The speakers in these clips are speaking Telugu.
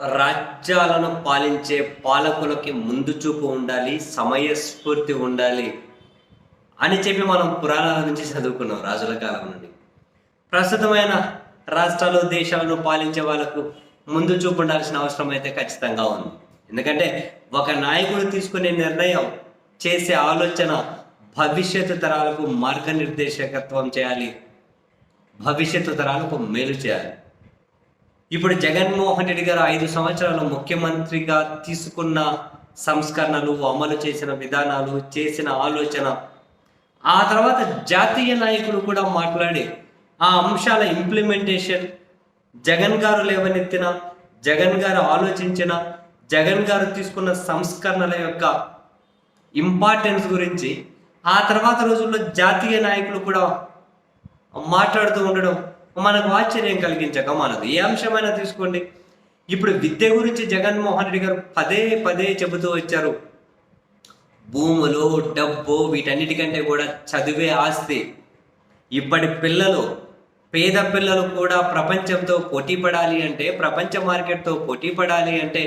రాజ్యాలను పాలించే పాలకులకి ముందు చూపు ఉండాలి సమయస్ఫూర్తి ఉండాలి అని చెప్పి మనం పురాణాల నుంచి చదువుకున్నాం రాజుల కాలం నుండి. ప్రస్తుతమైన రాష్ట్రాలు దేశాలను పాలించే వాళ్ళకు ముందు చూపు ఉండాల్సిన అవసరం అయితే ఖచ్చితంగా ఉంది. ఎందుకంటే ఒక నాయకుడు తీసుకునే నిర్ణయం చేసే ఆలోచన భవిష్యత్తు తరాలకు మార్గనిర్దేశకత్వం చేయాలి. భవిష్యత్తు తరాలకు మేలు చేయాలి. ఇప్పుడు జగన్మోహన్ రెడ్డి గారు ఐదు సంవత్సరాలు ముఖ్యమంత్రిగా తీసుకున్న సంస్కరణలు అమలు చేసిన విధానాలు చేసిన ఆలోచన. ఆ తర్వాత జాతీయ నాయకులు కూడా మాట్లాడి ఆ అంశాల ఇంప్లిమెంటేషన్ జగన్ గారు లేవనెత్తిన జగన్ గారు ఆలోచించిన జగన్ గారు తీసుకున్న సంస్కరణల యొక్క ఇంపార్టెన్స్ గురించి ఆ తర్వాత రోజుల్లో జాతీయ నాయకులు కూడా మాట్లాడుతూ ఉండడం మనకు ఆశ్చర్యం కలిగించక మనదు. ఏ అంశమైనా తీసుకోండి. ఇప్పుడు విద్య గురించి జగన్మోహన్ రెడ్డి గారు పదే పదే చెబుతూ వచ్చారు. భూములు డబ్బు వీటన్నిటికంటే కూడా చదివే ఆస్తి. ఇప్పటి పిల్లలు పేద పిల్లలు కూడా ప్రపంచంతో పోటీ పడాలి అంటే ప్రపంచ మార్కెట్తో పోటీ పడాలి అంటే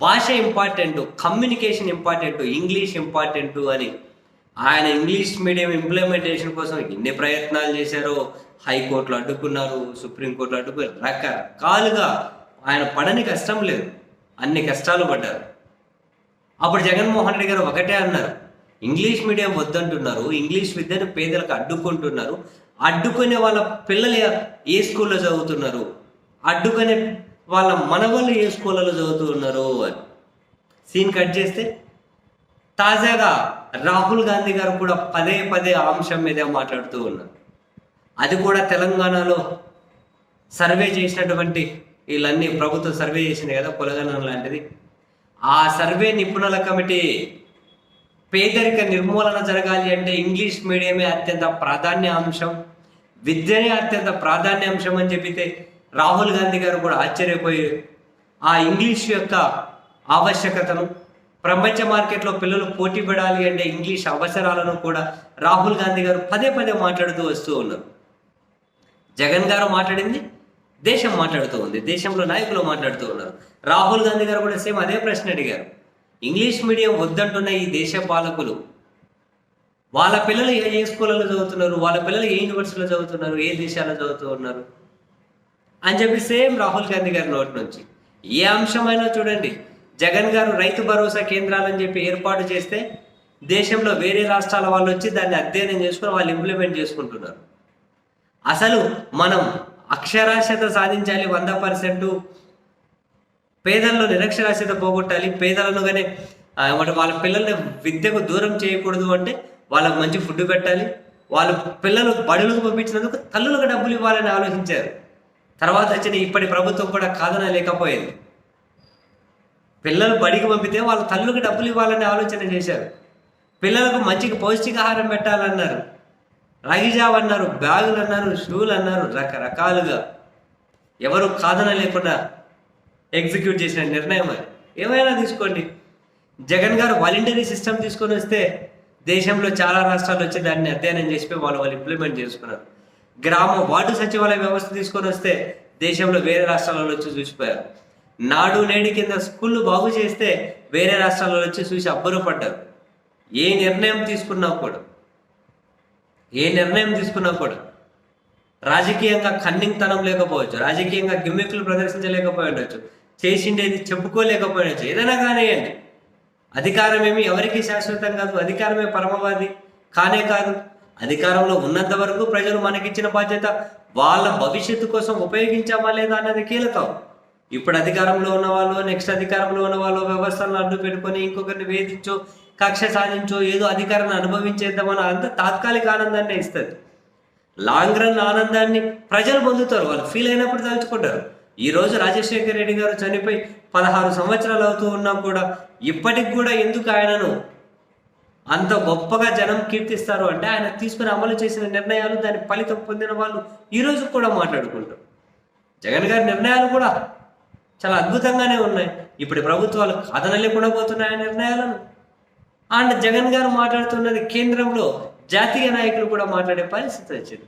భాష important communication important English important అని. ఆయన ఇంగ్లీష్ మీడియం ఇంప్లిమెంటేషన్ కోసం ఎన్ని ప్రయత్నాలు చేశారో హైకోర్టులో అడ్డుకున్నారు సుప్రీంకోర్టులు అడ్డుకున్నారు. రకరకాలుగా ఆయన పడని కష్టం లేదు. అన్ని కష్టాలు పడ్డారు. అప్పుడు జగన్మోహన్ రెడ్డి గారు ఒకటే అన్నారు. English medium వద్దంటున్నారు. ఇంగ్లీష్ విద్యను పేదలకు అడ్డుకుంటున్నారు. అడ్డుకునే వాళ్ళ పిల్లలు ఏ స్కూల్లో చదువుతున్నారు? అడ్డుకునే వాళ్ళ మనవాళ్ళు ఏ స్కూళ్ళలో చదువుతున్నారు అని. సీన్ కట్ చేస్తే తాజాగా రాహుల్ గాంధీ గారు కూడా పదే పదే అంశం మీదే మాట్లాడుతూ ఉన్నారు. అది కూడా తెలంగాణలో సర్వే చేసినటువంటి వీళ్ళన్నీ ప్రభుత్వం సర్వే చేసింది కదా కొలగణం లాంటిది. ఆ సర్వే నిపుణుల కమిటీ పేదరిక నిర్మూలన జరగాలి అంటే ఇంగ్లీష్ మీడియమే అత్యంత ప్రాధాన్య అంశం. విద్యనే అత్యంత ప్రాధాన్య అంశం అని చెప్పితే రాహుల్ గాంధీ గారు కూడా ఆశ్చర్యపోయి ఆ ఇంగ్లీష్ యొక్క ఆవశ్యకతను ప్రపంచ మార్కెట్లో పిల్లలు పోటీ పడాలి అంటే ఇంగ్లీష్ అవసరాలను కూడా రాహుల్ గాంధీ గారు పదే పదే మాట్లాడుతూ వస్తూ ఉన్నారు. జగన్ గారు మాట్లాడింది దేశం మాట్లాడుతూ ఉంది దేశంలో నాయకులు మాట్లాడుతూ ఉన్నారు. రాహుల్ గాంధీ గారు కూడా సేమ్ అదే ప్రశ్న అడిగారు. ఇంగ్లీష్ మీడియం వద్దంటున్న ఈ దేశ పాలకులు వాళ్ళ పిల్లలు ఏ ఏ స్కూళ్ళలో చదువుతున్నారు వాళ్ళ పిల్లలు ఏ యూనివర్సిటీలో చదువుతున్నారు ఏ దేశాల్లో చదువుతూ ఉన్నారు? అని చెప్పి సేమ్ రాహుల్ గాంధీ గారి నోటి నుంచి. ఏ అంశమైనా చూడండి జగన్ గారు రైతు భరోసా కేంద్రాలని చెప్పి ఏర్పాటు చేస్తే దేశంలో వేరే రాష్ట్రాల వాళ్ళు వచ్చి దాన్ని అధ్యయనం చేసుకుని వాళ్ళు ఇంప్లిమెంట్ చేసుకుంటున్నారు. అసలు మనం అక్షరాస్యత సాధించాలి వంద పర్సెంట్. పేదల్లో నిరక్షరాస్యత పోగొట్టాలి. పేదలను కానీ వాళ్ళ పిల్లల్ని విద్యకు దూరం చేయకూడదు అంటే వాళ్ళకు మంచి ఫుడ్ పెట్టాలి. వాళ్ళు పిల్లలు బడులకు పంపించినందుకు తల్లులకు డబ్బులు ఇవ్వాలని ఆలోచించారు. తర్వాత వచ్చిన ఇప్పటి ప్రభుత్వం కూడా కాదన లేకపోయింది. పిల్లలు బడికి పంపితే వాళ్ళ తల్లులకు డబ్బులు ఇవ్వాలని ఆలోచన చేశారు. పిల్లలకు మంచిగా పౌష్టికాహారం పెట్టాలన్నారు. రగిజావ్ అన్నారు బ్యాగులు అన్నారు షూలు అన్నారు రకరకాలుగా. ఎవరు కాదన లేకుండా ఎగ్జిక్యూట్ చేసిన నిర్ణయం అది. ఏమైనా తీసుకోండి. జగన్ గారు వాలంటరీ సిస్టమ్ తీసుకొని వస్తే దేశంలో చాలా రాష్ట్రాలు వచ్చి దాన్ని అధ్యయనం చేసిపోయి వాళ్ళు వాళ్ళు ఇంప్లిమెంట్ చేసుకున్నారు. గ్రామ వార్డు సచివాలయ వ్యవస్థ తీసుకొని వస్తే దేశంలో వేరే రాష్ట్రాలలో వచ్చి చూసిపోయారు. నాడు నేడు కింద స్కూళ్ళు బాగు చేస్తే వేరే రాష్ట్రాలలో వచ్చి చూసి అబ్బురపడ్డారు. ఏ నిర్ణయం తీసుకున్నా కూడా. ఏ నిర్ణయం తీసుకున్నా కూడా రాజకీయంగా కన్నింగ్తనం లేకపోవచ్చు రాజకీయంగా గిమ్మిక్లు ప్రదర్శించలేకపోయి ఉండొచ్చు చేసిండేది చెప్పుకోలేకపోవచ్చు ఏదైనా కానివ్వండి. అధికారం ఏమి ఎవరికి శాశ్వతం కాదు. అధికారమే పరమవాది. కానే కాదు. అధికారంలో ఉన్నంత వరకు ప్రజలు మనకిచ్చిన బాధ్యత వాళ్ళ భవిష్యత్తు కోసం ఉపయోగించామా లేదా అన్నది కీలకం. ఇప్పుడు అధికారంలో ఉన్న వాళ్ళు నెక్స్ట్ అధికారంలో ఉన్న వాళ్ళు వ్యవస్థలను అడ్డు పెట్టుకొని ఇంకొకరిని వేధించో కక్ష సాధించో ఏదో అధికారాన్ని అనుభవించేద్దామని అంత తాత్కాలిక ఆనందాన్ని ఇస్తుంది. లాంగ్ రన్ ఆనందాన్ని ప్రజలు పొందుతారు వాళ్ళు ఫీల్ అయినప్పుడు తలుచుకుంటారు. ఈరోజు రాజశేఖర రెడ్డి గారు చనిపోయి పదహారు సంవత్సరాలు అవుతూ ఉన్నా కూడా ఇప్పటికి కూడా ఎందుకు ఆయనను అంత గొప్పగా జనం కీర్తిస్తారు అంటే ఆయన తీసుకుని అమలు చేసిన నిర్ణయాలు దాని ఫలితం పొందిన వాళ్ళు ఈరోజు కూడా మాట్లాడుకుంటారు. జగన్ గారి నిర్ణయాలు కూడా చాలా అద్భుతంగానే ఉన్నాయి. ఇప్పుడు ప్రభుత్వాలు కథనలేకుండా పోతున్నాయి ఆ నిర్ణయాలను. అండ్ జగన్ గారు మాట్లాడుతున్నది కేంద్రంలో జాతీయ నాయకులు కూడా మాట్లాడే పరిస్థితి వచ్చింది.